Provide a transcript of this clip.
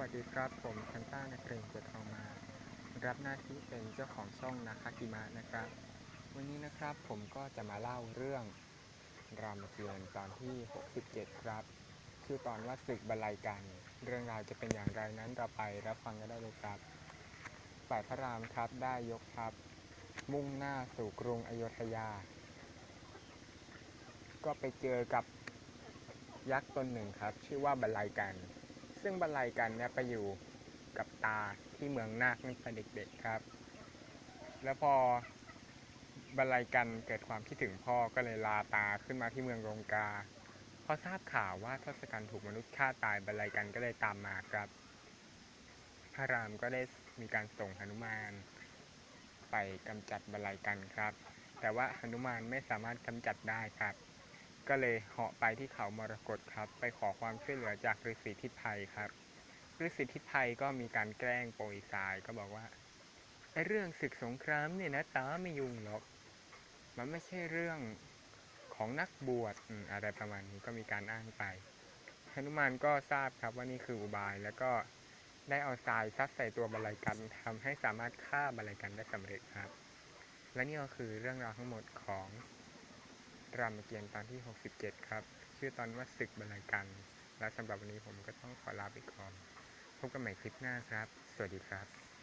วัสดีครับ ผมคันต้านักเรียนเกียรติทองมา รับหน้าที่เป็นเจ้าของช่องนาคากิมะนะครับ วันนี้นะครับผมก็จะมาเล่าเรื่องรามเกียรติ์ตอนที่ 67 ครับ ชื่อตอนว่าศึกบรรลัยกัน เรื่องราวจะเป็นอย่างไรนั้นเราไปรับฟังกันได้เลยครับ ฝ่ายพระรามครับได้ยกทัพมุ่งหน้าสู่กรุงอโยธยา ก็ไปเจอกับยักษ์ตนหนึ่งครับ ชื่อว่าบรรลัยกัน ซึ่งบรรลัยกันเนี่ยไปอยู่กับตาที่เมืองนาคตั้งแต่เด็กๆครับ แล้วพอบรรลัยกันเกิดความคิดถึงพ่อก็เลยลาตาขึ้นมาที่เมืองรงกาพอทราบข่าวว่าทศกัณฐ์ถูกมนุษย์ฆ่าตายบรรลัยกันก็เลยตามมาครับ พระรามก็ได้มีการส่งหนุมาน ไปกำจัดบรรลัยกันครับ แต่ว่าหนุมานไม่สามารถกำจัดได้ครับ ก็เลยเหาะไปที่เขามรกตครับ ไปขอความช่วยเหลือจากฤาษีทิพไพครับฤาษีทิพไพก็มีการแกล้งโปรยทรายก็บอกว่าไอ้เรื่องศึกสงครามเนี่ยนะตาไม่ยุ่งหรอก มันไม่ใช่เรื่องของนักบวชออะไรประมาณนี้ก็มีการอ้างไปหนุมานก็ทราบครับว่านี่คืออุบายแล้วก็ได้เอาทรายซัดใส่ตัวบรรลัยกันทำให้สามารถฆ่าบรรลัยกันได้สำเร็จครับ และนี่ก็คือเรื่องราวทั้งหมดของ รามเกียรติ์ตอนที่ 67 ครับ ชื่อตอนว่าศึกบรรลัยกัน และสำหรับวันนี้ผมก็ต้องขอลาไปก่อน พบกันใหม่คลิปหน้าครับ สวัสดีครับ